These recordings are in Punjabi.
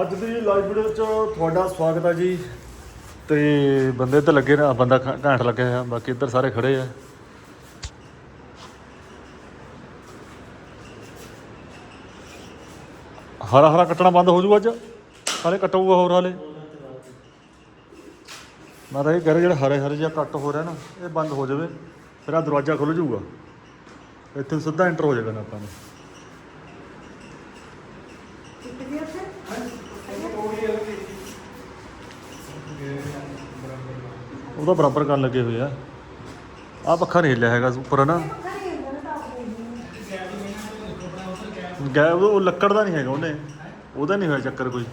ਅੱਜ ਦੀ ਲਾਈਵ ਵੀਡੀਓ 'ਚ ਤੁਹਾਡਾ ਸਵਾਗਤ ਹੈ ਜੀ। ਤੇ ਬੰਦੇ ਤਾਂ ਲੱਗੇ ਨਾ, ਬੰਦਾ ਘ- ਘੈਂਟ ਲੱਗਿਆ ਆ ਬਾਕੀ ਇੱਧਰ ਸਾਰੇ ਖੜੇ ਆ। ਹਰਾ ਹਰਾ ਕੱਟਣਾ ਬੰਦ ਹੋ ਜੂ ਅੱਜ? ਹਾਲੇ ਕੱਟੂਗਾ ਹੋਰ ਹਾਲੇ? ਮੈਂ ਤਾਂ ਇਹ ਕਹਿ ਰਿਹਾ ਜਿਹੜਾ ਹਰੇ ਹਰੇ ਜਿਹਾ ਕੱਟ ਹੋ ਰਿਹਾ ਨਾ, ਇਹ ਬੰਦ ਹੋ ਜਾਵੇ, ਫਿਰ ਆ ਦਰਵਾਜ਼ਾ ਖੁੱਲ ਜਾਊਗਾ। ਇੱਥੇ ਸਿੱਧਾ ਐਂਟਰ ਹੋ ਜਾਏਗਾ ਨਾ ਆਪਾਂ ਨੂੰ। ਉਹਦਾ ਬਰਾਬਰ ਕਰਨ ਲੱਗੇ ਹੋਏ ਆ। ਆ ਪੱਖਾ ਨਹੀਂ ਹਿੱਲਿਆ ਹੈਗਾ ਉੱਪਰ ਨਾ ਗੈ ਉਹ ਲੱਕੜ ਦਾ ਨਹੀਂ ਹੈਗਾ ਉਹਨੇ। ਉਹਦਾ ਨਹੀਂ ਹੋਇਆ ਚੱਕਰ ਕੋਈ।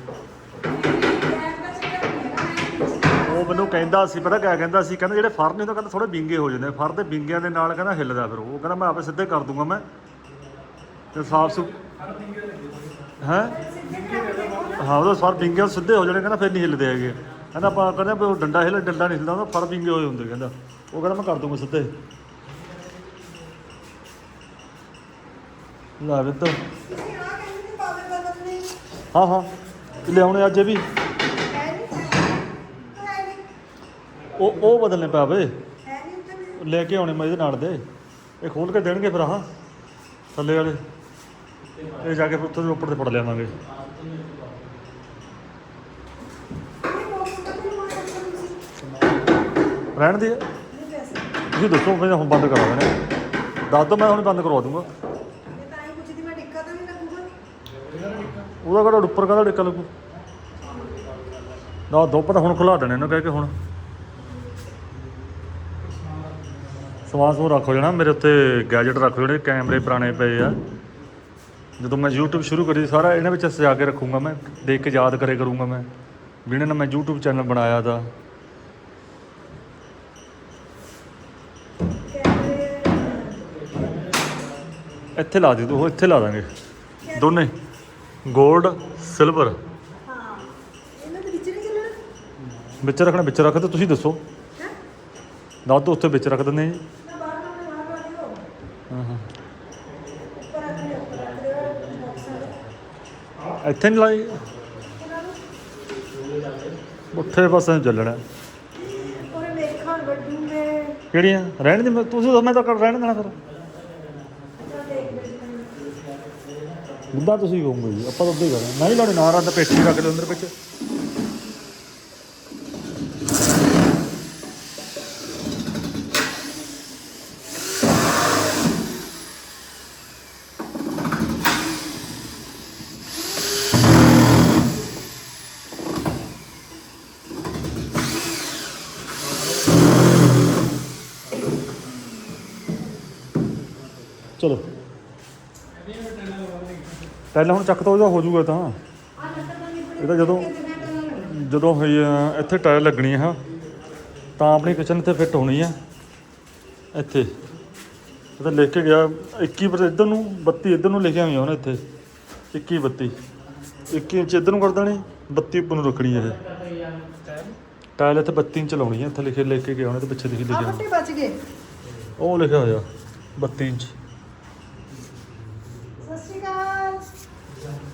ਉਹ ਮੈਨੂੰ ਕਹਿੰਦਾ ਸੀ, ਪਤਾ ਕਿਆ ਕਹਿੰਦਾ ਸੀ? ਕਹਿੰਦਾ ਜਿਹੜੇ ਫਰ ਨੇ ਉਹ ਤਾਂ ਕਹਿੰਦਾ ਥੋੜੇ ਵਿੰਗੇ ਹੋ ਜਾਂਦੇ ਫਰ ਦੇ ਵਿੰਗਿਆਂ ਦੇ ਨਾਲ ਕਹਿੰਦਾ ਹਿੱਲਦਾ ਫਿਰ ਉਹ। ਕਹਿੰਦਾ ਮੈਂ ਆਪੇ ਸਿੱਧੇ ਕਰ ਦੂੰਗਾ ਮੈਂ। ਤੇ ਸਾਫ਼ ਸੁ ਹੈ? ਹਾਂ, ਉਹਦਾ ਫਰ ਵਿੰਗੇ ਸਿੱਧੇ ਹੋ ਜਾਣੇ, ਕਹਿੰਦਾ ਫਿਰ ਨਹੀਂ ਹਿੱਲਦੇ ਹੈਗੇ। ਕਹਿੰਦਾ ਆਪਾਂ ਕਹਿੰਦਾ ਵੀ ਉਹ ਡੰਡਾ ਹਿੱਲ ਡੰਡਾ ਨਹੀਂ ਹਿੱਲਦਾ, ਉਹਦਾ ਫਰ ਵਿੰਗੇ ਹੋਏ ਹੁੰਦੇ ਕਹਿੰਦਾ। ਉਹ ਕਹਿੰਦਾ ਮੈਂ ਕਰ ਦੂੰਗਾ ਸਿੱਧੇ। ਲਾ ਵਿੱਦ ਹਾਂ ਹਾਂ। ਲਿਆਉਣੇ ਅੱਜ ਇਹ ਵੀ। ਉਹ ਉਹ ਬਦਲਨੇ ਪਾਵੇ ਲੈ ਕੇ ਆਉਣੇ ਮੈਂ ਇਹਦੇ ਨਾਲ ਦੇ। ਇਹ ਖੋਲ ਕੇ ਦੇਣਗੇ ਫਿਰ ਆਹ ਥੱਲੇ ਵਾਲੇ। ਇਹ ਜਾ ਕੇ ਫਿਰ ਉੱਥੋਂ ਦੇ ਉੱਪਰ ਤੇ ਫੜ ਲਿਆਵਾਂਗੇ। ਰਹਿਣ ਦੇ ਤੁਸੀਂ ਦੱਸੋ, ਫਿਰ ਹੁਣ ਬੰਦ ਕਰਾ ਦੇਣੇ ਦੱਸ ਦੋ ਮੈਂ ਹੁਣ ਬੰਦ ਕਰਵਾ ਦੂੰਗਾ। ਉਹਦਾ ਕਿਹੜਾ ਉੱਪਰ ਕਾਹਦਾ ਡਿੱਕਾ ਲੱਗੂ? ਨਾ, ਦੋ ਪਤਾ ਹੁਣ ਖੁਲਾ ਦੇਣੇ ਇਹਨੂੰ ਕਹਿ ਕੇ ਹੁਣ। ਸਮਾਨ ਸਮੂਨ ਰੱਖੋ ਜਣਾ ਮੇਰੇ ਉੱਤੇ ਗੈਜਟ ਰੱਖੋ ਜਿਹੜੇ ਕੈਮਰੇ ਪੁਰਾਣੇ ਪਏ ਆ। ਜਦੋਂ ਮੈਂ YouTube ਸ਼ੁਰੂ ਕਰੀ, ਸਾਰਾ ਇਹਨਾਂ ਵਿੱਚ ਸਜਾ ਕੇ ਰੱਖੂੰਗਾ ਮੈਂ, ਦੇਖ ਕੇ ਯਾਦ ਕਰੇ ਕਰੂੰਗਾ ਮੈਂ। ਜਿਹਨੇ ਨਾ ਮੈਂ YouTube ਚੈਨਲ ਬਣਾਇਆ ਦਾ ਇੱਥੇ ਲਾ ਦੇ ਤੂੰ ਉਹ ਇੱਥੇ ਲਾ ਦਾਂਗੇ। ਦੋਨੇ 골ਡ ਸਿਲਵਰ ਵਿੱਚ ਰੱਖਣਾ ਵਿੱਚ ਰੱਖ ਤੇ ਤੁਸੀਂ ਦੱਸੋ। ਦੱਸ ਦੋ ਉੱਥੇ ਵਿੱਚ ਰੱਖ ਦਿੰਦੇ ਜੀ। ਹਾਂ ਹਾਂ। ਇੱਥੇ ਨਹੀਂ ਲਾਈ ਉੱਥੇ ਪਾਸੇ ਨੂੰ ਚੱਲਣਾ। ਕਿਹੜੀਆਂ? ਰਹਿਣ ਦੇ ਤੁਸੀਂ ਤਾਂ ਮੈਂ ਤਾਂ ਕਰ ਰਹਿਣ ਦੇਣਾ ਫਿਰ। ਮੁੱਦਾ ਤੁਸੀਂ ਕਹੋਗੇ ਜੀ, ਆਪਾਂ ਤਾਂ ਉੱਦਾਂ ਹੀ ਕਰਾਂਗੇ। ਨਹੀਂ ਲਾਉਣੇ ਨਾ ਰੱਦ ਪੇਟੀ ਰੱਖ ਲਿਓ ਅੰਦਰ ਵਿੱਚ ਚਲੋ ਪਹਿਲਾਂ ਹੁਣ ਚੱਕ ਤੋਂ ਉਹਦਾ ਹੋ ਜਾਊਗਾ ਤਾਂ। ਇਹਦਾ ਜਦੋਂ ਜਦੋਂ ਹੋਈ ਇੱਥੇ ਟਾਇਰ ਲੱਗਣੀ ਆ ਤਾਂ ਆਪਣੀ ਕਿਚਨ ਇੱਥੇ ਫਿੱਟ ਹੋਣੀ ਆ। ਇੱਥੇ। ਇਹ ਤਾਂ ਲਿਖ ਕੇ ਗਿਆ 21 ਪਰ ਇੱਧਰ ਨੂੰ 32 ਇੱਧਰ ਨੂੰ ਲਿਖਿਆ ਹੋਇਆ ਉਹਨੇ ਇੱਥੇ। 21 32 21 ਇੰਚ ਇੱਧਰ ਨੂੰ ਕਰ ਦੇਣੀ 32 ਉੱਪਰ ਨੂੰ ਰੱਖਣੀ ਇਹ। ਟਾਇਲ ਇੱਥੇ 32 ਇੰਚ ਲਾਉਣੀ ਆ ਇੱਥੇ ਲਿਖੇ ਲਿਖ ਕੇ ਗਿਆ ਉਹਨੇ ਤੇ ਪਿੱਛੇ ਲਿਖੀ ਲਿਖਿਆ ਹੋਇਆ। ਬਚ ਗਏ ਉਹ ਲਿਖਿਆ ਹੋਇਆ 32 ਇੰਚ। ਸਤਿ ਸ਼੍ਰੀ ਅਕਾਲ।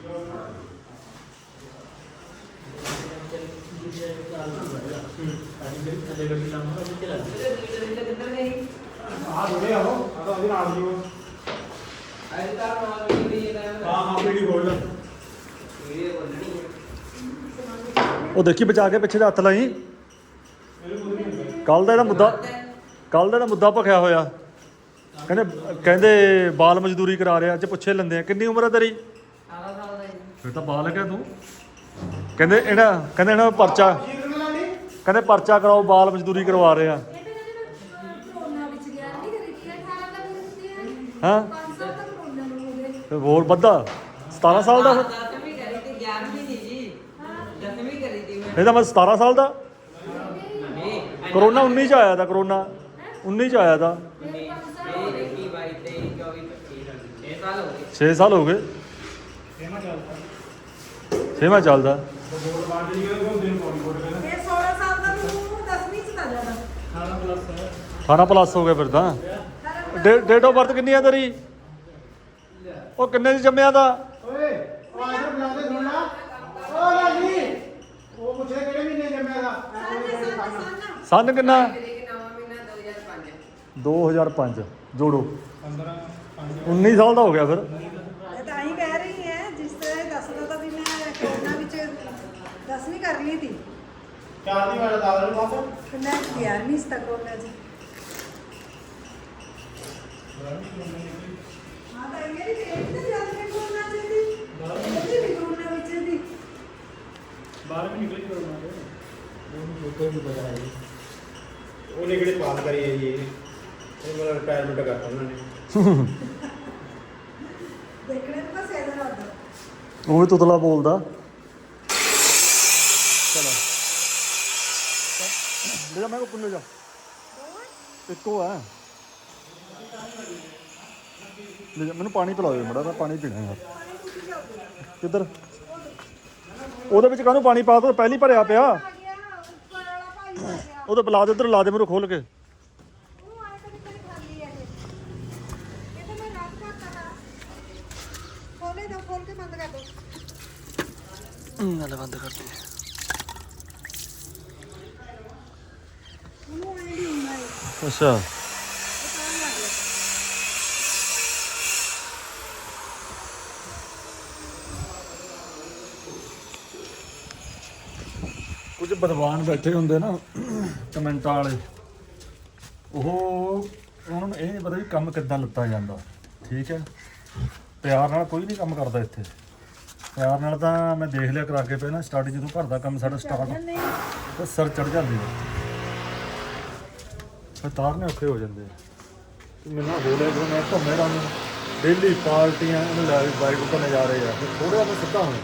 ਜੀ ਜੁੜੇ ਆਹੋ ਆ ਤਾਂ ਉਹਦੇ ਨਾਲ ਜੀ ਉਹ ਹਾਂ ਹਾਂ ਪੀੜੀ ਬੋਲ ਉਹ ਦੇਖੀ ਬਚਾ ਕੇ ਪਿੱਛੇ ਦਾ ਹੱਥ ਲਾਈ। ਕੱਲ ਦਾ ਇਹਦਾ ਮੁੱਦਾ ਕੱਲ ਦਾ ਇਹਦਾ ਮੁੱਦਾ ਭਖਿਆ ਹੋਇਆ। ਕਹਿੰਦੇ ਕਹਿੰਦੇ ਬਾਲ ਮਜ਼ਦੂਰੀ ਕਰਾ ਰਿਹਾ ਅੱਜ ਪੁੱਛੇ ਲੈਂਦੇ ਆ, ਕਿੰਨੀ ਉਮਰ ਹੈ ਤੇਰੀ? ਫਿਰ ਤਾਂ ਬਾਲ ਹੈ ਤੂੰ। ਕਹਿੰਦੇ ਇਹਨਾਂ ਕਹਿੰਦੇ ਇਹਨਾਂ ਦਾ ਪਰਚਾ ਕਹਿੰਦੇ ਪਰਚਾ ਕਰਾਓ ਬਾਲ ਮਜ਼ਦੂਰੀ ਕਰਵਾ ਰਹੇ ਆ। ਕਰੋਨਾ ਵਿੱਚ ਗਿਆ ਨਹੀਂ ਕਰੀ ਕੀ 18 ਦਾ ਵੀ ਹਾਂ। 5 ਸਾਲ ਤੱਕ ਕਰੋਨਾ ਨੂੰ ਹੋ ਗਏ ਤੇ ਹੋਰ ਵੱਧਾ? 17 ਸਾਲ ਦਾ? ਫਿਰ ਦਸ ਵੀ ਕਰੀ ਤੇ 11 ਵੀ ਨਹੀਂ ਜੀ ਕਰੀ ਦੀ ਮੈਂ। ਇਹ ਤਾਂ ਮੈਂ 17 ਸਾਲ ਦਾ? ਨਹੀਂ ਕਰੋਨਾ 19 ਚ ਆਇਆ ਤਾਂ ਕਰੋਨਾ। 19 ਚ ਆਇਆ ਤਾਂ ਨਹੀਂ ਇਹ ਕੀ ਬਾਈ ਤੇ 24 25 ਇਹ ਸਾਲ ਹੋ ਗਏ। 6 ਸਾਲ ਹੋ ਗਏ। ਕਿਹਨਾਂ ਚੱਲਦਾ। ਛੇਵਾਂ ਚੱਲਦਾ। ਇਹ 16 ਸਾਲ ਦਾ ਨੂੰ 10ਵੀਂ ਚ ਤਾਂ ਜਾਣਾ 18 ਪਲੱਸ ਹੈ 18 ਪਲੱਸ ਹੋ ਗਿਆ ਫਿਰ ਤਾਂ। ਡੇਟ ਆਫ ਬਰਥ ਕਿੰਨੀ ਆ ਤੇਰੀ? ਉਹ ਕਿੰਨੇ ਚ ਜੰਮਿਆ ਦਾ? ਓਏ ਉਹ ਆਦਰ ਬੁਲਾ ਦੇ ਸੁਣ ਲਾ। ਓ ਲਾਲੀ ਉਹ ਪੁੱਛੇ ਕਿਹੜੇ ਮਹੀਨੇ ਜੰਮਿਆ ਦਾ? ਸਾਂਝਾ ਸੰਨ ਕਿੰਨਾ? ਤੇਰੇ ਨਵਾਂ ਮਹੀਨਾ 2005 2005 ਜੋੜੋ। 15 19 ਸਾਲ ਦਾ ਹੋ ਗਿਆ ਫਿਰ ਇਹ ਤਾਂ ਹੀ ਕਹਿ ਰਹੀ ਹੈ ਜਿਸ ਤਰ੍ਹਾਂ ਇਹ ਦੱਸਦਾ ਤਾਂ ਵੀ ਮੈਂ ਕੋਰੋਨਾ ਵਿੱਚ 10ਵੀਂ ਕਰ ਲਈ ਦੀ। ਵਾਰ ਦਾਦਾ ਨੂੰ ਬਸ। ਤੇ ਮੈਂ 11ਵੀਂ ਚ ਤੱਕ ਕੋਰੋਨਾ ਚ ਹਾਂ ਤਾਂ ਇਹ ਮੇਰੀ ਬੇਟੀ ਤਾਂ ਜਦ ਮੈਂ ਕੋਰੋਨਾ ਚ। ਸੀ ਇਹ ਵੀ ਕੋਰੋਨਾ ਵਿੱਚ ਸੀ 12 ਵੀ ਨਿਕਲੀ ਕਰੋਨਾ ਉਹਨੇ ਕਿਹੜੇ ਪਾਸ ਕਰੀ ਹੈ ਜੀ ਇਹ? ਇਹ ਮੇਰਾ ਰਿਟਾਇਰਮੈਂਟ ਕਰਤਾ ਉਹਨਾਂ ਨੇ। ਦੇਖਣੇ ਨੂੰ ਬਸ ਇਹਦਾ ਲੱਗਦਾ ਉਹ ਵੀ ਤੁਤਲਾ ਬੋਲਦਾ। ਚਲੋ। ਲੈ ਮੈਂ ਕੋ ਪੁੰਨ ਜਾ। ਇੱਕੋ ਆ। ਲੈ ਜਾ, ਮੈਨੂੰ ਪਾਣੀ ਪਿਲਾਓ ਮੜਾ, ਮੈਂ ਪਾਣੀ ਪੀਣਾ ਯਾਰ। ਕਿੱਧਰ? ਉਹਦੇ ਵਿੱਚ ਕਾਹਨੂੰ ਪਾਣੀ ਪਾ ਦੋ ਪਹਿਲੀ ਭਰਿਆ ਪਿਆ। ਆ ਗਿਆ ਉੱਪਰ ਵਾਲਾ ਭਾਈ ਆ ਗਿਆ ਉਹਦੇ ਬਲਾ ਦੇ ਉਧਰ ਲਾ ਦੇ ਮੈਨੂੰ ਖੋਲ ਕੇ। ਉਹ ਆਇਆ ਤਾਂ ਕਿਤੇ ਖਾਲੀ ਹੈ ਇਹ ਇਹ ਤਾਂ ਮੈਂ ਰਾਤ ਦਾ ਕਹਾ ਖੋਲੇ ਦੋ ਖੋਲ ਕੇ ਬੰਦ ਕਰ ਦੋ ਨਾਲੇ ਬੰਦ ਕਰ ਦੇ ਉਹਨੂੰ ਐਂ ਨਹੀਂ ਹੁੰਦਾ ਇਹ ਅੱਛਾ। ਕੁਝ ਬਦਵਾਨ ਬੈਠੇ ਹੁੰਦੇ ਨਾ ਕਮੈਂਟਾਂ ਵਾਲੇ। ਉਹ ਉਹਨਾਂ ਨੂੰ ਇਹ ਨਹੀਂ ਪਤਾ ਵੀ ਕੰਮ ਕਿੱਦਾਂ ਲੱਤਾ ਜਾਂਦਾ। ਠੀਕ ਹੈ। ਪਿਆਰ ਨਾਲ ਕੋਈ ਨਹੀਂ ਕੰਮ ਕਰਦਾ ਇੱਥੇ। ਪਿਆਰ ਨਾਲ ਤਾਂ ਮੈਂ ਦੇਖ ਲਿਆ ਕਰਾ ਕੇ ਪਹਿਲਾਂ ਸਟਾਰਟ ਜਦੋਂ ਘਰ ਦਾ ਕੰਮ ਸਾਡਾ ਸਟਾਰਟ ਤਾਂ ਸਰ ਚੜ ਜਾਂਦੀ ਹੈ ਫਿਰ ਤਾਰਨੇ ਔਖੇ ਹੋ ਜਾਂਦੇ। ਆ ਮੈਨੂੰ ਹੋ ਲਿਆ ਮੈਂ ਘੁੰਮੇ ਰਾਂ ਡੇਲੀ ਪਾਰਟੀਆਂ ਇਹਨੂੰ ਲੈ ਵੀ ਬਾਈਕ ਉੱਤੇ ਨਜ਼ਾਰੇ ਆ ਫਿਰ ਥੋੜਾ ਜਿਹਾ ਸਿੱਧਾ ਹੋਣਾ।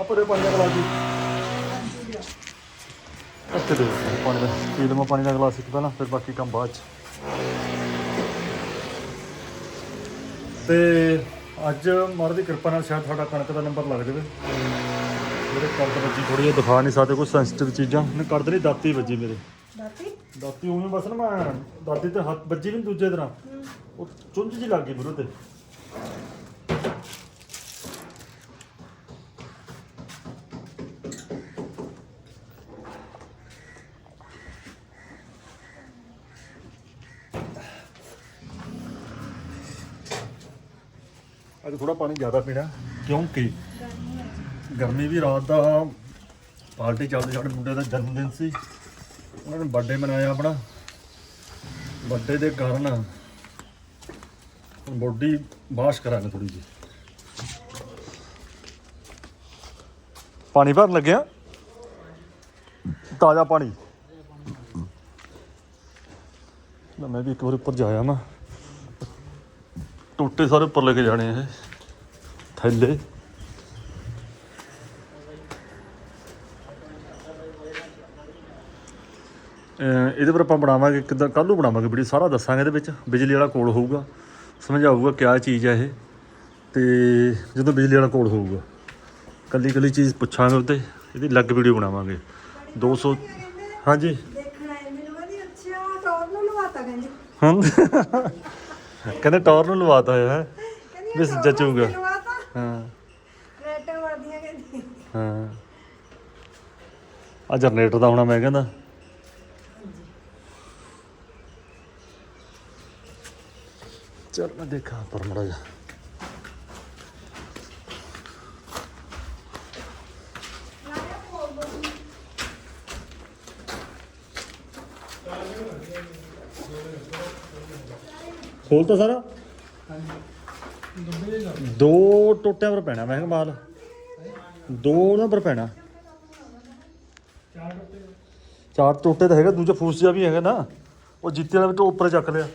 ਆਪਰੇ ਪਾਣੀ ਦਾ ਗਲਾਸ ਜੀ ਇੱਥੇ ਦੇ ਪਾਣੀ ਦਾ, ਪੀ ਲਵਾਂ ਪਾਣੀ ਦਾ ਗਲਾਸ ਇੱਕ ਪਹਿਲਾਂ, ਫਿਰ ਬਾਕੀ ਕੰਮ ਬਾਅਦ ਚ। ਤੇ ਅੱਜ ਮਹਾਰਾਜ ਦੀ ਕਿਰਪਾ ਨਾਲ ਸ਼ਾਇਦ ਤੁਹਾਡਾ ਕਣਕ ਦਾ ਨੰਬਰ ਲੱਗ ਜਾਵੇ। ਮੇਰੇ ਕਣਕ ਵੱਜੀ ਥੋੜੀ ਜਿਹੀ, ਦਿਖਾ ਨਹੀਂ ਸਕਦੇ ਕੋਈ ਸੈਂਸਿਟਿਵ ਚੀਜ਼ਾਂ। ਨੇ ਕਰਦ ਨਹੀਂ ਦਾਤੀ ਵੱਜੀ ਮੇਰੇ। ਦਾਤੀ? ਦਾਤੀ ਉਵੇਂ ਬਸ ਨਾ ਮੈਂ ਦਾਤੀ ਤੇ ਹੱਥ ਵੱਜੀ ਵੀ ਨੀ ਦੂਜੇ ਤਰ੍ਹਾਂ। ਉਹ ਚੁੰਝ ਜੀ ਲੱਗ ਗਈ ਮੂਹਰੇ ਤੇ। ਅੱਜ ਥੋੜਾ ਪਾਣੀ ਜ਼ਿਆਦਾ ਪੀਣਾ ਕਿਉਂਕਿ ਗਰਮੀ ਵੀ ਰਾਤ ਦਾ ਪਾਰਟੀ ਚੱਲਦੀ ਸਾਡੇ ਮੁੰਡੇ ਦਾ ਜਨਮ ਦਿਨ ਸੀ। ਉਹਨਾਂ ਨੇ ਬਰਥਡੇ ਮਨਾਇਆ ਆਪਣਾ। ਬਰਥਡੇ ਦੇ ਕਾਰਨ ਬੋਡੀ ਵਾਸ਼ ਕਰਾਂਗੇ ਥੋੜੀ ਜੀ ਪਾਣੀ ਭਰਨ ਲੱਗਿਆ ਤਾਜ਼ਾ ਪਾਣੀ। ਲੈ ਮੈਂ ਵੀ ਇੱਕ ਵਾਰ ਉੱਪਰ ਜਾਇਆ ਮੈਂ ਟੋਟੇ ਸਾਰੇ ਉੱਪਰ ਲੈ ਕੇ ਜਾਣੇ ਇਹ। ਥੈਲੇ। ਇਹਦੇ ਪਰ ਆਪਾਂ ਬਣਾਵਾਂਗੇ ਕਿੱਦਾਂ ਕੱਲ੍ਹ ਨੂੰ ਬਣਾਵਾਂਗੇ ਵੀਡੀਓ ਸਾਰਾ ਦੱਸਾਂਗੇ ਇਹਦੇ ਵਿੱਚ ਬਿਜਲੀ ਵਾਲਾ ਕੋਡ ਹੋਊਗਾ ਸਮਝਾਊਗਾ ਕਿਆ ਚੀਜ਼ ਹੈ ਇਹ ਤੇ ਜਦੋਂ ਬਿਜਲੀ ਵਾਲਾ ਕੋਡ ਹੋਊਗਾ। ਕੱਲੀ ਕੱਲੀ ਚੀਜ਼ ਪੁੱਛਾਂਗੇ ਉੱਤੇ ਇਹਦੀ ਅਲੱਗ ਵੀਡੀਓ ਬਣਾਵਾਂਗੇ। 200 ਹਾਂਜੀ। ਦੇਖਣਾ ਹੈ ਮੈਨੂੰ ਕਹਿੰਦੀ ਟੌਰ ਨੂੰ ਲਵਾਤਾ ਹਾਂ ਨੂੰ ਜਚੂਗਾ। ਹਾਂ। ਹਾਂ। ਆ ਜਨਰੇਟਰ ਦਾ ਹੋਣਾ ਮੈਂ ਕਹਿੰਦਾ। ਚਲ ਮੈਂ ਦੇਖਾਂ ਪਰ ਮੜਾ ਜਾ ਖੋਲ ਦੋ ਸਾਰਾ। ਦੋ ਟੋਟਿਆਂ ਪਰ ਪੈਣਾ ਮੈਂ ਕਿਹਾ ਮਾਲ ਦੋ ਉਹਨਾਂ ਪਰ ਪੈਣਾ। ਚਾਰ ਟੋਟੇ। ਤਾਂ ਹੈਗਾ, ਦੂਜਾ ਫੂਸ ਜਿਹਾ ਵੀ ਹੈਗਾ ਨਾ। ਉਹ ਜਿੱਤੇ ਵਾਲਾ ਵੀ ਉੱਪਰ ਚੱਕ ਲਿਆ।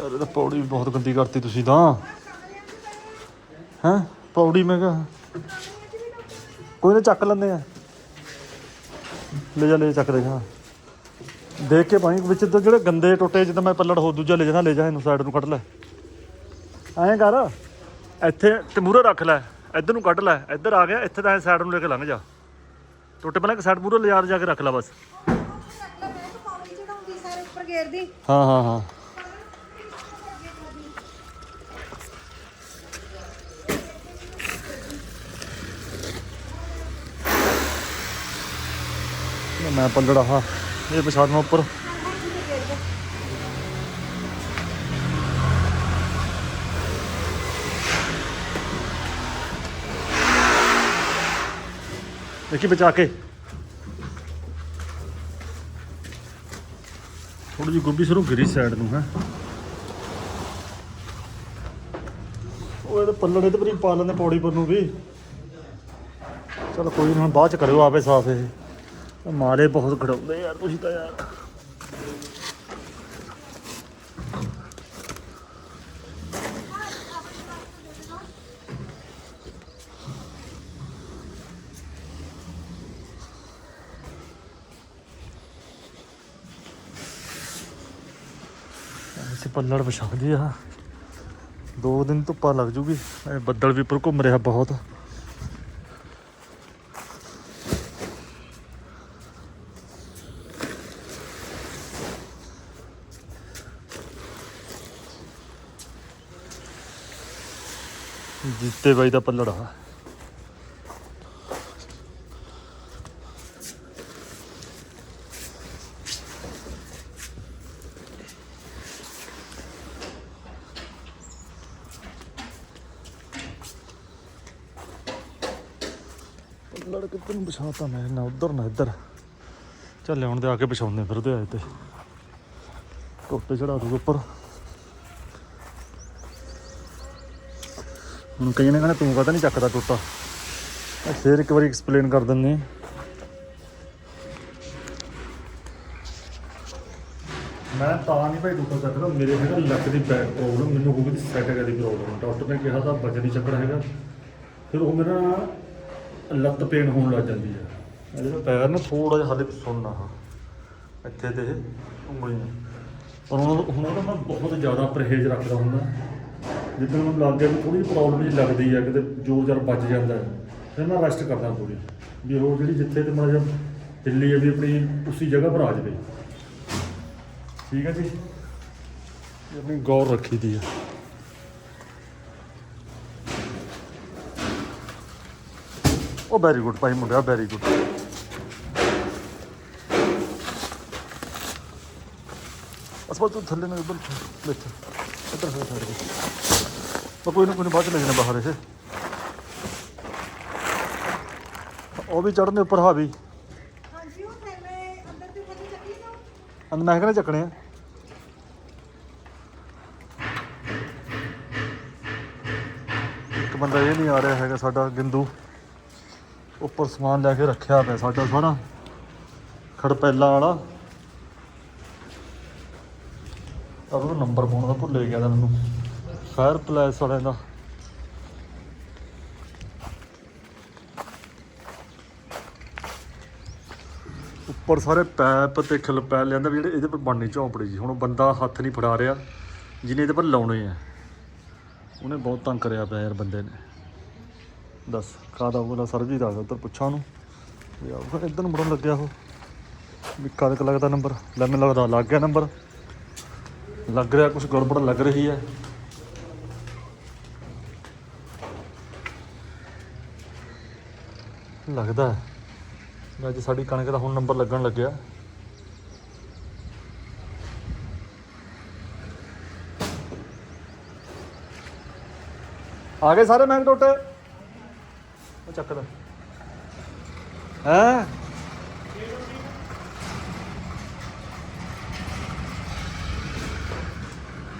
ਯਾਰ ਇਹ ਤਾਂ ਪੌੜੀ ਵੀ ਬਹੁਤ ਗੰਦੀ ਕਰਤੀ ਤੁਸੀਂ ਤਾਂ। ਹੈਂ? ਪੌੜੀ ਮੈਂ ਕਿਹਾ। ਕੋਈ ਨਾ ਚੱਕ ਲੈਂਦੇ ਆ। ਲੈ ਜਾ ਲੈ ਚੱਕ ਦੇ ਹਾਂ। ਦੇਖ ਕੇ ਪਾਣੀ ਵਿੱਚ ਤਾਂ ਜਿਹੜੇ ਗੰਦੇ ਟੁੱਟੇ ਜਿੱਦਾਂ ਮੈਂ ਪੱਲੜ ਹੋ ਦੂਜਾ ਲੈ ਜਾਣਾ ਲੈ ਜਾ ਇਹਨੂੰ ਸਾਈਡ ਨੂੰ ਕੱਢ ਲੈ। ਐਂ ਕਰ ਇੱਥੇ ਤੇ ਰੱਖ ਲੈ ਇੱਧਰ ਨੂੰ ਕੱਢ ਲੈ ਇੱਧਰ ਆ ਗਿਆ ਇੱਥੇ ਤਾਂ ਸਾਈਡ ਨੂੰ ਲੈ ਕੇ ਲੰਘ ਜਾ। ਟੁੱਟੇ ਪਹਿਲਾਂ ਇੱਕ ਸਾਈਡ ਮੂਹਰੇ ਲਿਜਾ ਜਾ ਕੇ ਰੱਖ ਲੈ ਬਸ। ਹਾਂ ਹਾਂ ਹਾਂ। ਮੈਂ ਪੱਲੜਾ ਹਾਂ ਇਹ ਪਛਾੜ ਉੱਪਰ। ਦੇਖੀ ਬਚਾ ਕੇ। ਥੋੜੀ ਜਿਹੀ ਗੋਭੀ ਸਰੋਂ ਗਿਰੀ ਸਾਈਡ ਨੂੰ, ਹੈ। ਉਹ ਇਹਦੇ ਪੱਲੜੇ ਤੇ ਵੀ ਪਾ ਲੈਂਦੇ ਪੌੜੀ ਪਰ ਨੂੰ ਵੀ। ਚਲ ਕੋਈ ਨਹੀਂ ਬਾਅਦ ਚ ਕਰਿਓ ਆਪੇ ਸਾਫ਼ ਇਹ। ਮਾਰੇ ਬਹੁਤ ਖੜਾਉਂਦੇ ਯਾਰ, ਤੁਸੀਂ ਤਾਂ ਯਾਰ। ਅਸੀਂ ਪੱਲੜ ਵਿਛਾਉਂਦੇ ਆ। ਦੋ ਦਿਨ ਧੁੱਪਾ ਲੱਗ ਜੂਗੀ। ਬੱਦਲ ਵੀ ਉੱਪਰ ਘੁੰਮ ਰਿਹਾ ਬਹੁਤ। ਜਿੱਤੇ ਬਾਈ ਦਾ ਪੱਲੜ ਆ ਪੱਲੜ ਕਿੱਧਰ ਨੂੰ ਵਿਛਾਤਾ ਮੈਂ, ਨਾ ਉਧਰ, ਨਾ ਇੱਧਰ। ਚੱਲ ਲਿਆਉਣ ਦੇ ਆ ਕੇ ਬਿਛਾਉਂਦੇ ਫਿਰ ਉਹਦੇ ਆਏ ਤੇ। ਟੋਟੇ ਚੜਾ ਦੂਗਾ ਉੱਪਰ। ਹੁਣ ਕਈ ਨੇ ਕਹਿੰਦਾ ਤੂੰ ਕਹਤਾ ਨਹੀਂ ਚੱਕਦਾ ਟੋਟਾ? ਫੇਰ ਇੱਕ ਵਾਰੀ ਐਕਸਪਲੇਨ ਕਰ ਦਿੰਦੇ। ਮੈਂ ਤਾਂ ਨਹੀਂ ਭਾਈ ਟੋਟਾ ਚੱਕਦਾ ਮੇਰੇ ਹੈਗਾ ਲੱਕ ਦੀ ਬੈਕ ਪ੍ਰੋਬਲਮ ਮੈਨੂੰ ਹੋ ਗਈ ਸੈਟਿਕ ਦੀ ਪ੍ਰੋਬਲਮ ਡਾਕਟਰ ਨੇ ਕਿਹਾ ਤਾਂ ਵਜਨ ਨਹੀਂ ਚੱਕਣਾ ਹੈਗਾ। ਫਿਰ ਉਹ ਮੇਰਾ ਲੱਤ ਪੇਨ ਹੋਣ ਲੱਗ ਜਾਂਦੀ ਹੈ ਇਹ ਜਿਹੜਾ ਪੈਰ ਨਾ ਥੋੜਾ ਜਿਹਾ ਹਲੇ ਸੁਣਨਾ ਹਾਂ। ਇੱਥੇ ਤੇ ਉਂਗਲੀਆਂ। ਪਰ ਹੁਣ ਹੁਣ ਮੈਂ ਬਹੁਤ ਜ਼ਿਆਦਾ ਪਰਹੇਜ਼ ਰੱਖਦਾ ਹੁੰਦਾ। ਜਿੱਦਾਂ ਮੈਨੂੰ ਲੱਗ ਗਿਆ ਵੀ ਥੋੜੀ ਪ੍ਰੋਬਲਮ ਜਿਹੀ ਲੱਗਦੀ ਹੈ ਕਿਤੇ ਜ਼ੋਰ ਜ਼ਰ ਬਚ ਜਾਂਦਾ ਹੈ, ਫਿਰ ਮੈਂ ਰੈਸਟ ਕਰਦਾ ਪੂਰੀ ਵੀ ਉਹ ਜਿਹੜੀ ਜਿੱਥੇ ਤੇ ਮਾੜਾ ਜਿਹਾ ਢਿੱਲੀ ਹੈ ਵੀ ਆਪਣੀ ਉਸੇ ਜਗ੍ਹਾ ਪਰ ਆ ਜਾਵੇ। ਠੀਕ ਹੈ ਜੀ? ਇਹ ਆਪਣੀ ਗੌਰ ਰੱਖੀ ਦੀ ਆ। ਉਹ ਵੈਰੀ ਗੁੱਡ ਭਾਈ ਮੁੰਡਿਆ ਵੈਰੀ ਗੁੱਡ ਅਸਪਾ ਤੂੰ ਥੱਲੇ ਨਾ ਉੱਪਰ ਬੈਠ। ਇੱਧਰ ਹੋ ਸਾਈਡ ਪਰ ਕੋਈ ਨਾ ਕੋਈ ਨਾ ਬਾਅਦ ਚ ਲੈ ਜਾਣਾ ਬਾਹਰ ਇਹ। ਉਹ ਵੀ ਚੜ੍ਹਨੇ ਉੱਪਰ ਹਾਵੀ। ਹਾਂਜੀ ਉਹ ਥੈਲੇ ਅੰਦਰ ਤੇ ਥੱਲੇ ਚੱਕੀ ਨਾ ਅੰਦ ਮੈਂ ਕਹਿੰਦਾ ਚੱਕਣੇ ਆ? ਇੱਕ ਬੰਦਾ ਇਹ ਨਹੀਂ ਆ ਰਿਹਾ ਹੈਗਾ ਸਾਡਾ ਗਿੰਦੂ। ਉੱਪਰ ਸਮਾਨ ਲੈ ਕੇ ਰੱਖਿਆ ਪਿਆ ਸਾਡਾ ਸਾਰਾ। ਖੜਪੈਲਾ ਵਾਲਾ। ਉਹ ਨੰਬਰ ਪਾਉਣ ਦਾ ਭੁੱਲ ਗਿਆ ਤਾਂ ਮੈਨੂੰ। ਫਾਇਰ ਪਲੈਸ ਵਾਲਿਆਂ ਦਾ। ਉੱਪਰ ਸਾਰੇ ਪੈਪ ਤੇ ਖਿਲ ਪੈ ਲਿਆਂਦਾ ਵੀ ਜਿਹੜੇ ਇਹਦੇ ਪਰ ਬਣਨੀ ਝੌਂਪੜੀ ਜੀ। ਹੁਣ ਬੰਦਾ ਹੱਥ ਨਹੀਂ ਫੜਾ ਰਿਹਾ, ਜਿਹਨੇ ਇਹਦੇ ਪਰ ਲਾਉਣੇ ਆ। ਉਹਨੇ ਬਹੁਤ ਤੰਗ ਕਰਿਆ ਪਿਆ ਯਾਰ ਬੰਦੇ ਨੇ। ਦੱਸ ਕਾਦਾ ਉਹਦਾ ਸਰਜੀਤ ਆ ਗਿਆ ਉੱਧਰ ਪੁੱਛਾਂ ਉਹਨੂੰ। ਯਾਰ ਆਊਗਾ ਇੱਧਰ ਨੂੰ ਮੁੜਨ ਲੱਗਿਆ ਉਹ। ਵੀ ਕਦ ਕੁ ਲੱਗਦਾ ਨੰਬਰ ਲੈ ਮੈਨੂੰ ਲੱਗਦਾ ਲੱਗ ਗਿਆ ਨੰਬਰ ਲੱਗ ਰਿਹਾ ਕੁਝ ਗੜਬੜ ਲੱਗ ਰਹੀ ਹੈ। ਲੱਗਦਾ ਹੈ। ਅੱਜ ਸਾਡੀ ਕਣਕ ਦਾ ਹੁਣ ਨੰਬਰ ਲੱਗਣ ਲੱਗਿਆ। ਆ ਗਏ ਸਾਰੇ ਮੈਂਗ ਟੋਟੇ? ਉਹ ਚੱਕ ਲੈ। ਹੈ?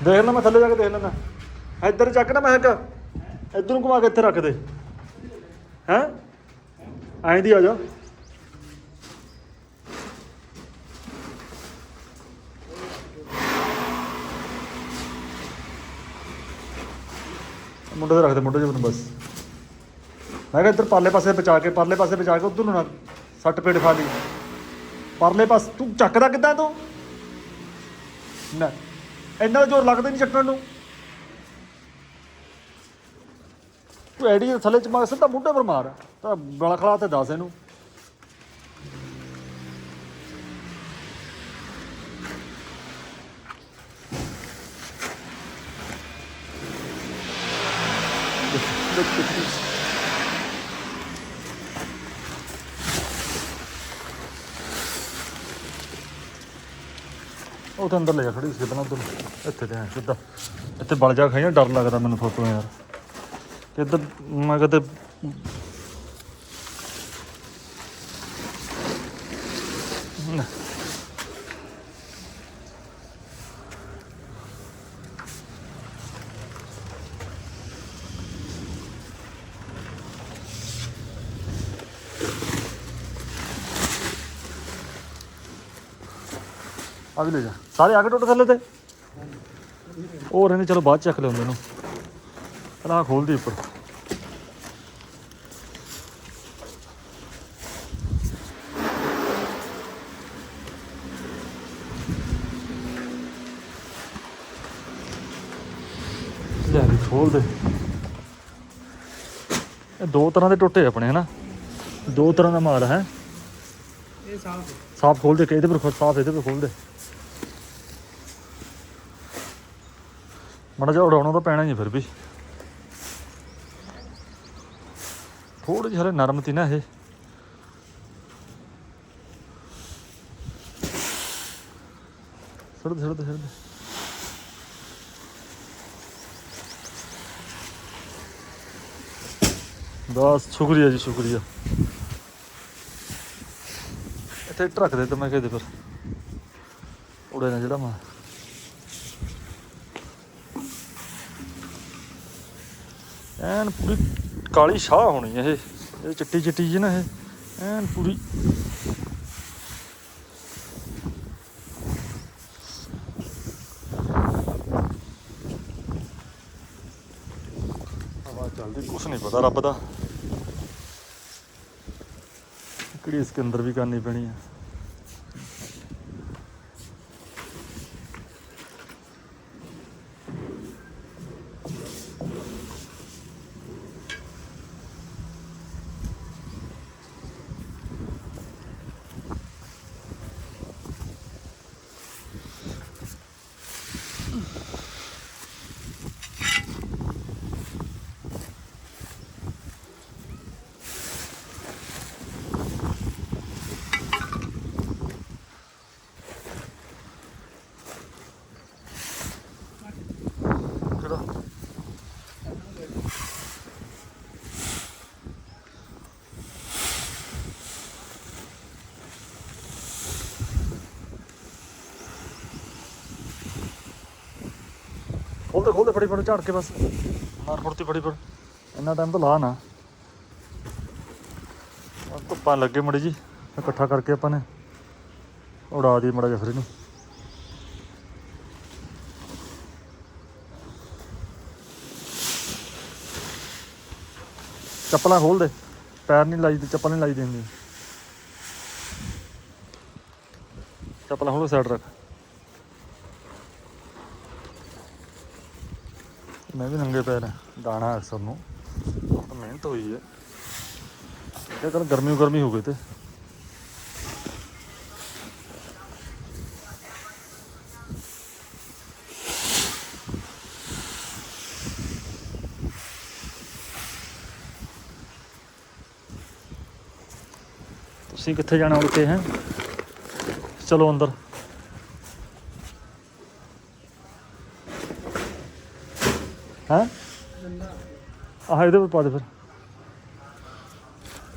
ਦੇਖ ਲੈ ਮੈਂ ਥੱਲੇ ਜਾ ਕੇ ਦੇਖ ਲੈਂਦਾ। ਇੱਧਰ ਚੱਕ ਨਾ ਮੈਂ ਇੱਕ ਇੱਧਰ ਨੂੰ ਘੁਮਾ ਕੇ ਇੱਥੇ ਰੱਖ ਦੇ। ਹੈ? ਐਂ ਦੀ ਆ ਜਾ। ਮੁੰਡੇ ਤੇ ਰੱਖ ਦੇ, ਮੁੰਡੇ ਜੇ ਬਸ। ਮੈਂ ਕਿਹਾ ਇੱਧਰ ਪਰਲੇ ਪਾਸੇ ਬਚਾ ਕੇ, ਪਰਲੇ ਪਾਸੇ ਬਚਾ ਕੇ ਉਧਰ ਨੂੰ ਨਾ ਸੱਟ ਪੇੜ ਖਾ ਲਈ। ਪਰਲੇ ਪਾਸ, ਤੂੰ ਚੱਕਦਾ ਕਿੱਦਾਂ ਤੂੰ? ਨਾ, ਇੰਨਾ ਜ਼ੋਰ ਲੱਗਦਾ ਨਹੀਂ ਚੱਕਣ ਨੂੰ। ਤੂੰ ਐਡੀ ਥੱਲੇ ਚ ਮਾਰ, ਸਿੱਧਾ ਮੁੰਡੇ ਪਰ ਮਾਰ। ਤਾਂ ਗਲਾ ਖਲਾ ਤੇ ਦੱਸ ਇਹਨੂੰ। ਉਹ ਤਾਂ ਅੰਦਰ ਲੈ ਜਾ ਖੜੀ ਸੀ, ਪਹਿਲਾਂ ਉਧਰ। ਇੱਥੇ ਤੇ ਐਂ, ਸਿੱਧਾ। ਇੱਥੇ ਬਲ ਜਾ ਖਾਈ ਡਰ ਲੱਗਦਾ ਮੈਨੂੰ ਫੋਟੋ ਯਾਰ। ਕਿ ਇੱਧਰ ਮੈਂ ਕਦੇ ਆ ਵੀ ਲੈ ਜਾ। ਸਾਰੇ ਆ ਕੇ ਟੁੱਟ ਥੱਲੇ ਤੇ? ਉਹ ਰਹਿੰਦੇ ਚਲੋ ਬਾਅਦ ਚੱਕ ਲਿਆਉਂਦੇ ਨੂੰ ਪਹਿਲਾਂ ਖੋਲ ਦੀ ਉੱਪਰ। ਲੈ ਵੀ ਖੋਲ ਦੇ। ਇਹ ਦੋ ਤਰ੍ਹਾਂ ਦੇ ਟੁੱਟੇ ਆਪਣੇ ਹਨਾ? ਦੋ ਤਰ੍ਹਾਂ ਦਾ ਮਾਲ ਹੈ। ਇਹ ਸਾਫ਼ ਸਾਫ਼ ਖੋਲ ਦੇ ਕਿ ਇਹਦੇ ਪਰ ਸਾਫ਼ ਇਹਦੇ ਪਰ ਖੋਲ ਦੇ। ਮੜਾ ਜਿਹਾ ਉਡਾਉਣਾ ਤਾਂ ਪੈਣਾ ਹੀ ਫਿਰ ਵੀ। ਥੋੜੀ ਜਿਹੀ ਹਲੇ ਨਰਮ ਤੀ ਨਾ ਇਹ। ਛੱਡ ਛੱਡ ਛੱਡ ਬਸ, ਸ਼ੁਕਰੀਆ ਜੀ, ਸ਼ੁਕਰੀਆ। ਇੱਥੇ ਇੱਟ ਦੇ ਤੇ ਮੈਂ ਕਿਹਾ ਦੇ ਫਿਰ ਉੜੇ ਨਾ ਜਿਹੜਾ ਮੈਂ ਐਨ ਪੂਰੀ ਕਾਲੀ ਸ਼ਾਹ ਹੋਣੀ ਇਹ। ਇਹ ਚਿੱਟੀ ਚਿੱਟੀ ਜੀ ਨਾ ਇਹ। ਐਨ ਪੂਰੀ। ਹਵਾ ਚੱਲਦੀ, ਕੁਛ ਨਹੀਂ ਪਤਾ ਰੱਬ ਦਾ। ਕਿਹੜੀ ਇਸ ਅੰਦਰ ਵੀ ਕਰਨੀ ਪੈਣੀ ਆ। ਖੋਲ ਦੇ ਖੋਲ ਦੇ ਫੜੀ ਫੜੀ ਝਾੜ ਕੇ ਬਸ। ਮਾਰ ਫੁਰਤੀ ਫੜੀ ਫੜ ਇੰਨਾ ਟਾਈਮ ਤਾਂ ਲਾ ਨਾ। ਧੁੱਪਾਂ ਲੱਗੇ ਮੜੀ ਜੀ ਇਕੱਠਾ ਕਰਕੇ ਆਪਾਂ ਨੇ। ਉਡਾ ਦੀ ਮੜਾ ਜਿਹਾ ਫਿਰ ਇਹਨੂੰ। ਚੱਪਲਾਂ ਖੋਲ ਦੇ। ਪੈਰ ਨਹੀਂ ਲਾਈ ਚੱਪਲ ਨਹੀਂ ਲਾਈ ਦੀ ਹੁੰਦੀ। ਚੱਪਲਾਂ ਖੋਲ ਸਾਈਡ ਰੱਖ। ਮੈਂ ਵੀ ਨੰਗੇ ਪੈਰ ਆ ਦਾਣਾ ਅਕਸਰ ਨੂੰ। ਬਹੁਤ ਮਿਹਨਤ ਹੋਈ ਹੈ। ਇਹ ਕੱਲ ਗਰਮੀ ਗਰਮੀ ਹੋ ਗਈ ਤੇ। ਤੁਸੀਂ ਕਿੱਥੇ ਜਾਣਾ ਉੜ ਹੈ? ਚਲੋ ਅੰਦਰ। ਹੈ? ਆਹ ਇਹਦੇ ਪਰ ਪਾ ਦੇ ਫਿਰ।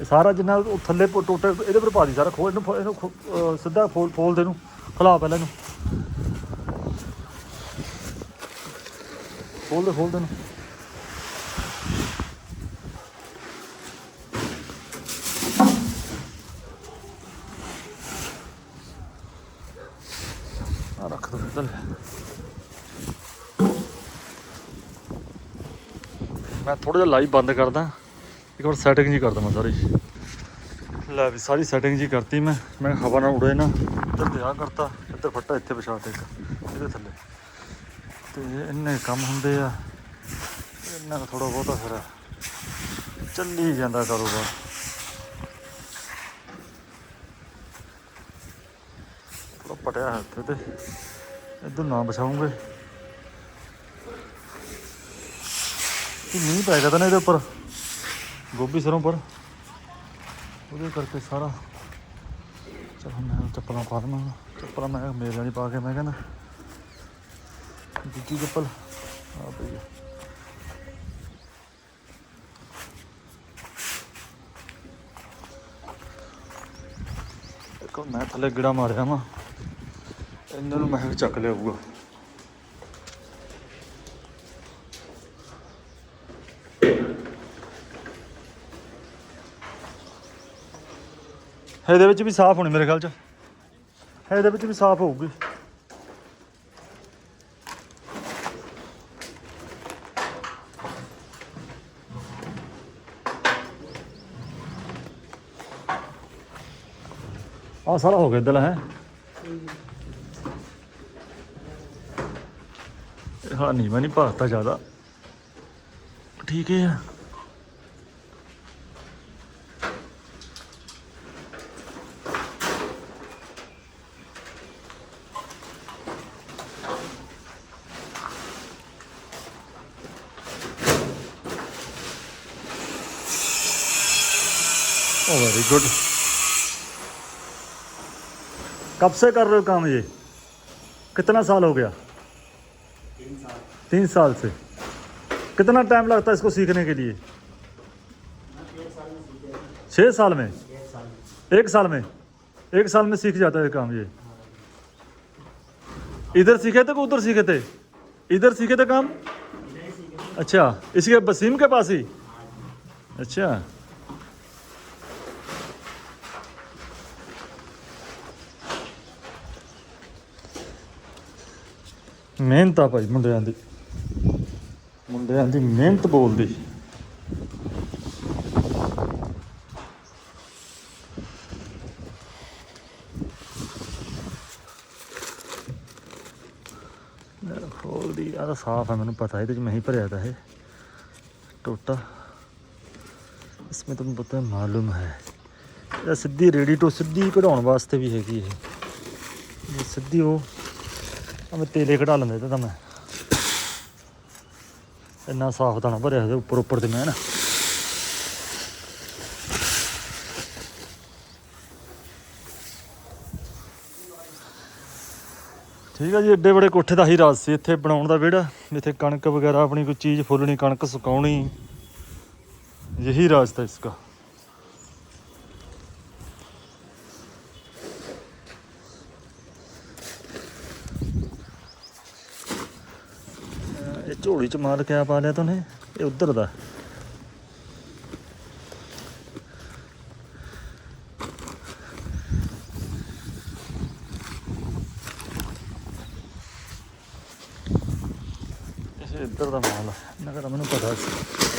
ਇਹ ਸਾਰਾ ਜਿੰਨਾ ਉਹ ਥੱਲੇ ਪ- ਟੋਟੇ ਇਹਦੇ ਪਰ ਪਾ ਦੀ ਸਾਰਾ ਖੋਲ, ਇਹਨੂੰ ਫੋ- ਇਹਨੂੰ ਖੋ- ਅਹ ਸਿੱਧਾ ਫੋਲ ਫੋਲ ਦੇ ਇਹਨੂੰ। ਖਲਾ ਪਹਿਲਾਂ ਇਹਨੂੰ। ਖੋਲ ਦੇ ਖੋਲ ਦੇ ਇਹਨੂੰ ਆ ਰੱਖ ਦੋ ਥੱਲੇ ਮੈਂ ਥੋੜਾ ਜਿਹਾ ਲਾਈਵ ਬੰਦ ਕਰਦਾ। ਇੱਕ ਵਾਰ ਸੈਟਿੰਗ ਜੀ ਕਰਦਾ ਮੈਂ ਸਾਰੀ। ਲੈ ਵੀ ਸਾਰੀ ਸੈਟਿੰਗ ਜੀ ਕਰਤੀ ਮੈਂ। ਮੈਂ ਹਵਾ ਨਾਲ ਉੜੇ ਨਾ, ਇੱਧਰ ਤੇ ਆ ਕਰਤਾ, ਇੱਧਰ ਫੱਟਾ, ਇੱਥੇ ਵਿਛਾ ਤੇ ਇਹਦੇ ਥੱਲੇ। ਤੇ ਇੰਨੇ ਕੰਮ ਹੁੰਦੇ ਆ, ਇੰਨਾ ਥੋੜਾ ਬਹੁਤਾ ਫਿਰ ਚੱਲੀ ਜਾਂਦਾ ਕਾਰੋਬਾਰ। ਥੋੜਾ ਪਟਿਆ ਹੈ ਇੱਥੇ ਤੇ, ਇੱਧਰ ਨਾ ਵਿਛਾਉਂਗੇ। ਕਿ ਮੀਂਹ ਪੈ ਗਿਆ ਤਾਂ ਨਾ ਇਹਦੇ ਉੱਪਰ। ਗੋਭੀ ਸਰੋਂ ਪਰ ਉਹਦੇ ਕਰਕੇ ਸਾਰਾ ਚਲ ਮੈਂ ਚੱਪਲਾਂ ਪਾ ਦਵਾਂ ਚੱਪਲਾਂ ਮੈਂ ਮੇਰੇ ਨਹੀਂ ਪਾ ਕੇ ਮੈਂ ਕਹਿੰਦਾ। ਦੂਜੀ ਚੱਪਲ। ਆ ਪਈ ਹੈ। ਦੇਖੋ ਮੈਂ ਥੱਲੇ ਗਿੜਾ ਮਾਰਿਆ ਵਾ। ਇਹਨਾਂ ਨੂੰ ਮੈਂ ਕਿਹਾ ਚੱਕ ਲਿਆਊਗਾ। ਇਹਦੇ ਵਿੱਚ ਵੀ ਸਾਫ਼ ਹੋਣੀ ਮੇਰੇ ਖਿਆਲ ਚ। ਇਹਦੇ ਵਿੱਚ ਵੀ ਸਾਫ਼ ਹੋਊਗੀ। ਆ ਸਾਰਾ ਹੋ ਗਿਆ ਦਿਲ ਹੈ? ਹਾਂ ਨਹੀਂ ਮੈਂ ਨਹੀਂ ਭਾਗਤਾ ਜ਼ਿਆਦਾ। ਠੀਕ ਹੈ। गुड कब से कर रहे हो काम ये? कितना साल हो गया? तीन साल। तीन साल से। कितना टाइम लगता है इसको सीखने के लिए? छः साल में एक साल में। एक साल में? सीख जाता है काम ये। इधर सीखे थे कि उधर सीखे थे? इधर सीखे थे काम? अच्छा इसके बसीम के पास ही? अच्छा। ਮਿਹਨਤ ਆ ਭਾਈ ਮੁੰਡਿਆਂ ਦੀ। ਮੁੰਡਿਆਂ ਦੀ ਮਿਹਨਤ ਬੋਲਦੀ। ਯਾਰ ਖੋਲਦੀ ਆ ਤਾਂ ਸਾਫ਼ ਹੈ ਮੈਨੂੰ ਪਤਾ, ਇਹਦੇ ਚ ਮੈਂ ਹੀ ਭਰਿਆ ਤਾਂ ਇਹ। ਟੋਟਾ। ਇਸਮੇ ਤੁਹਾਨੂੰ ਪਤਾ ਹੈ ਮਾਲੂਮ ਹੈ। ਇਹ ਸਿੱਧੀ ਰੇਡੀ ਤੋਂ ਸਿੱਧੀ ਕਢਾਉਣ ਵਾਸਤੇ ਵੀ ਹੈਗੀ ਇਹ। ਇਹ ਸਿੱਧੀ ਉਹ ਮੈਂ ਤੇਲੇ ਕਢਾ ਲੈਂਦੇ ਤਾਂ ਮੈਂ। ਇੰਨਾ ਸਾਫ਼ ਤਾਂ ਨਾ ਭਰਿਆ ਹੋਇਆ ਉੱਪਰ ਉੱਪਰ ਤੇ ਮੈਂ ਨਾ। ਠੀਕ ਹੈ ਜੀ, ਏਡੇ ਬੜੇ ਕੋਠੇ ਦਾ ਹੀ ਰਾਜ ਸੀ ਇੱਥੇ ਬਣਾਉਣ ਦਾ ਵਿਹੜਾ। ਇੱਥੇ ਕਣਕ ਵਗੈਰਾ ਆਪਣੀ ਕੋਈ ਚੀਜ਼ ਫੁੱਲਣੀ, ਕਣਕ ਸੁਕਾਉਣੀ। ਇਹੀ ਰਾਜ ਤਾਂ ਇਸਕਾ ਝੋਲੀ ਚ ਮਾਲ ਕਿਆ ਪਾ ਲਿਆ ਤੂੰ ਇਹ ਉਧਰ ਦਾ ਇਹ ਇੱਧਰ ਦਾ ਮਾਲ ਆ ਇਹਨਾਂ ਦਾ ਮੈਨੂੰ ਪਤਾ ਸੀ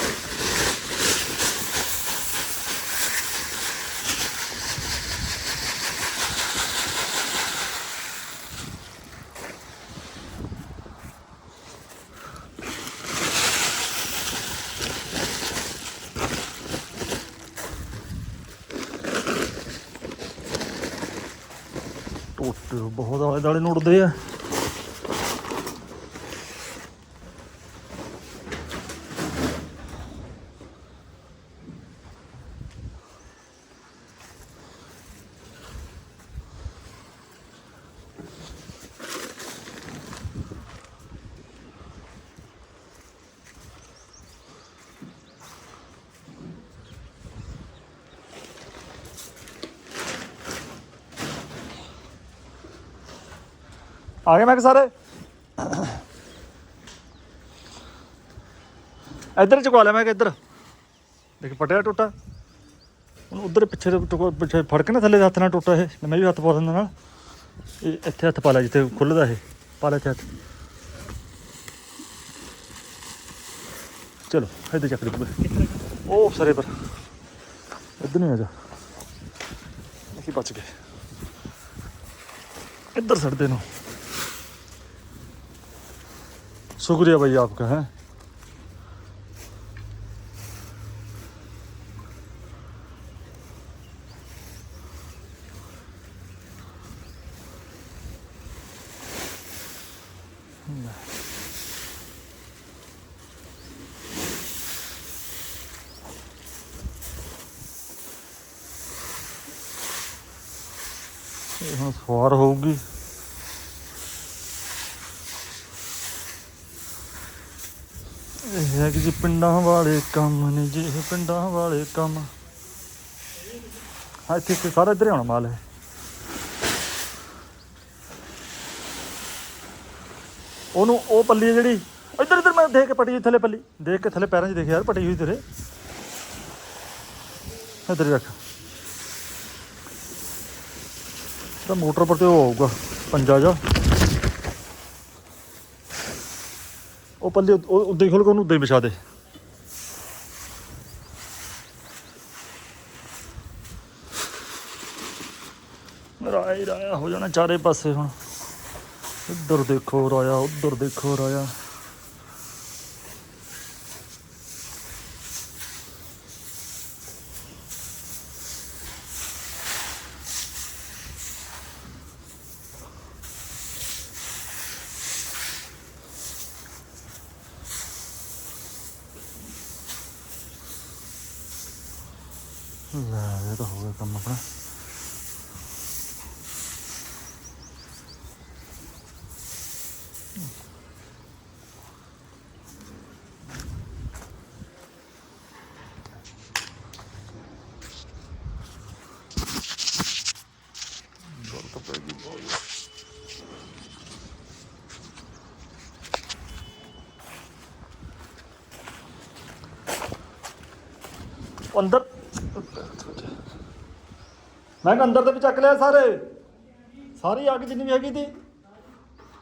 ਟੋਟੇ ਬਹੁਤ ਆਲੇ ਦਾਲੇ ਨੂੰ ਉੜਦੇ ਆ। ਆ ਗਏ ਮੈਂ ਕਿ ਸਾਰੇ? ਇੱਧਰ ਚੁਕਵਾ ਲਿਆ ਮੈਂ ਕਿ ਇੱਧਰ। ਦੇਖ, ਪਟਿਆ ਟੁੱਟਾ। ਹੁਣ ਉਧਰ ਪਿੱਛੇ ਦੇ ਪਿੱਛੇ ਫੜ ਕੇ ਨਾ ਥੱਲੇ ਹੱਥ ਨਾਲ ਟੁੱਟਾ ਇਹ। ਮੈਂ ਵੀ ਹੱਥ ਪਾ ਦਿੰਦਾ ਨਾਲ ਇਹ ਇੱਥੇ ਹੱਥ ਪਾ ਲਿਆ, ਜਿੱਥੇ ਖੁੱਲਦਾ ਇਹ। ਪਾ ਲਿਆ ਇੱਥੇ ਹੱਥ। ਚਲੋ, ਇੱਧਰ ਚੱਕ ਦੇ ਉਹ ਸਰੇ ਪਰ ਇੱਧਰ ਨਹੀਂ ਆ ਜਾ। ਅਸੀਂ ਬਚ ਗਏ। ਇੱਧਰ ਸੜਦੇ ਨੂੰ। शुक्रिया भाई आपका है ਕੰਮ ਨੇ ਜੇ ਪਿੰਡਾਂ ਵਾਲੇ ਕੰਮ। ਹਾਂ, ਇੱਥੇ ਇੱਥੇ ਸਾਰਾ ਇੱਧਰ ਹੀ ਆਉਣਾ ਮਾਲ ਹੈ ਉਹਨੂੰ ਉਹ ਪੱਲੀ ਹੈ ਜਿਹੜੀ, ਇੱਧਰ ਇੱਧਰ ਮੈਂ ਦੇਖ ਕੇ ਪੱਟੀ ਥੱਲੇ ਪੱਲੀ, ਦੇਖ ਕੇ ਥੱਲੇ ਪੈਰਾਂ 'ਚ ਦੇਖਿਆ ਯਾਰ, ਪੱਟੀ ਹੋਈ ਤੇਰੇ। ਇੱਧਰ ਹੀ ਰੱਖ। ਤਾਂ ਮੋਟਰ ਪਰ ਤੇ ਉਹ ਆਊਗਾ, ਪੰਜਾ ਜਾ ਉਹ ਪੱਲੇ ਉਹ ਉਹ ਦੇਖ ਲੋ ਉਹਨੂੰ ਉੱਤੇ ਵਿਛਾ ਦੇ ਰਾਇਆ ਹੀ ਰਾਇਆ ਹੋ ਜਾਣਾ ਚਾਰੇ ਪਾਸੇ ਹੁਣ। ਇੱਧਰ ਦੇਖੋ ਰਾਇਆ, ਉੱਧਰ ਦੇਖੋ ਰਾਇਆ। ਲੈ, ਇਹ ਤਾਂ ਹੋ ਗਿਆ ਕੰਮ ਆਪਣਾ ਗੱਲ ਤਾਂ ਪੈ ਗਈ ਬਹੁਤ ਉਹ ਅੰਦਰ। ਮੈਂ ਕਿਹਾ ਅੰਦਰ ਤੇ ਵੀ ਚੱਕ ਲਿਆ ਸਾਰੇ। ਸਾਰੀ ਅੱਗ ਜਿੰਨੀ ਵੀ ਹੈਗੀ ਤੀ।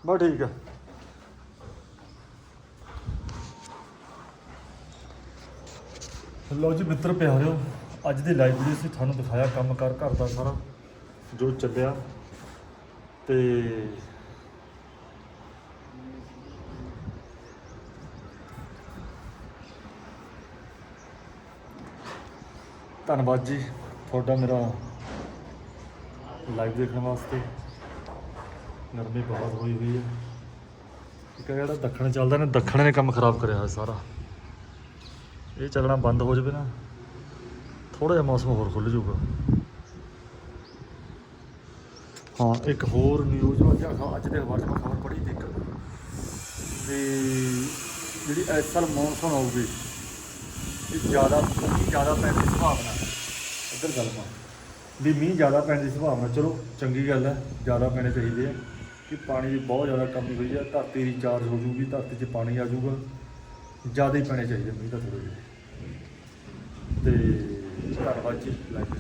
ਬਸ ਠੀਕ ਆ। ਲਓ ਜੀ ਮਿੱਤਰ ਪਿਆਰਿਓ, ਅੱਜ ਦੀ ਲਾਈਵ ਵੀਡੀਓ ਸੀ ਤੁਹਾਨੂੰ ਦਿਖਾਇਆ ਕੰਮ ਕਰ ਘਰ ਦਾ ਸਾਰਾ, ਜੋ ਚੱਲਿਆ। ਤੇ ਧੰਨਵਾਦ ਜੀ ਤੁਹਾਡਾ ਮੇਰਾ ਲਾਈਵ ਦੇਖਣ ਵਾਸਤੇ। ਗਰਮੀ ਬਹੁਤ ਹੋਈ ਹੋਈ ਹੈ। ਇੱਕ ਜਿਹੜਾ ਦੱਖਣ ਚੱਲਦਾ ਨੇ, ਦੱਖਣ ਨੇ ਕੰਮ ਖਰਾਬ ਕਰਿਆ ਹੋਇਆ ਸਾਰਾ। ਇਹ ਚੱਲਣਾ ਬੰਦ ਹੋ ਜਾਵੇ ਨਾ ਥੋੜਾ ਜਿਹਾ ਮੌਸਮ ਹੋਰ ਖੁੱਲ ਜਾਊਗਾ। ਹਾਂ, ਇੱਕ ਹੋਰ ਨਿਊਜ਼ ਅੱਜ ਅੱਜ ਦੇ ਅਖਬਾਰ 'ਚ ਮੈਂ ਖਬਰ ਪੜ੍ਹੀ ਦੇਖ ਵੀ ਜਿਹੜੀ ਇਸ ਸਾਲ ਮੌਨਸੂਨ ਆਊਗੀ, ਇਹ ਜ਼ਿਆਦਾ ਜ਼ਿਆਦਾ ਪੈਣ ਦੀ ਸੰਭਾਵਨਾ। ਇੱਧਰ ਗੱਲ ਪਾ ਵੀ ਮੀਂਹ ਜ਼ਿਆਦਾ ਪੈਣ ਦੀ ਸੰਭਾਵਨਾ, ਚਲੋ ਚੰਗੀ ਗੱਲ ਹੈ, ਜ਼ਿਆਦਾ ਪੈਣੇ ਚਾਹੀਦੇ ਆ। ਕਿ ਪਾਣੀ ਦੀ ਬਹੁਤ ਜ਼ਿਆਦਾ ਕਮੀ ਹੋਈ ਹੈ ਧਰਤੀ ਰੀਚਾਰਜ ਹੋ ਜੂਗੀ, ਧਰਤੀ 'ਚ ਪਾਣੀ ਆ ਜਾਊਗਾ। ਜ਼ਿਆਦਾ ਹੀ ਪੈਣੇ ਚਾਹੀਦੇ ਮੀਂਹ ਤਾਂ ਥੋੜ੍ਹੇ ਜਿਹੇ। ਤੇ ਧੰਨਵਾਦ ਜੀ। ਲਾਈਕ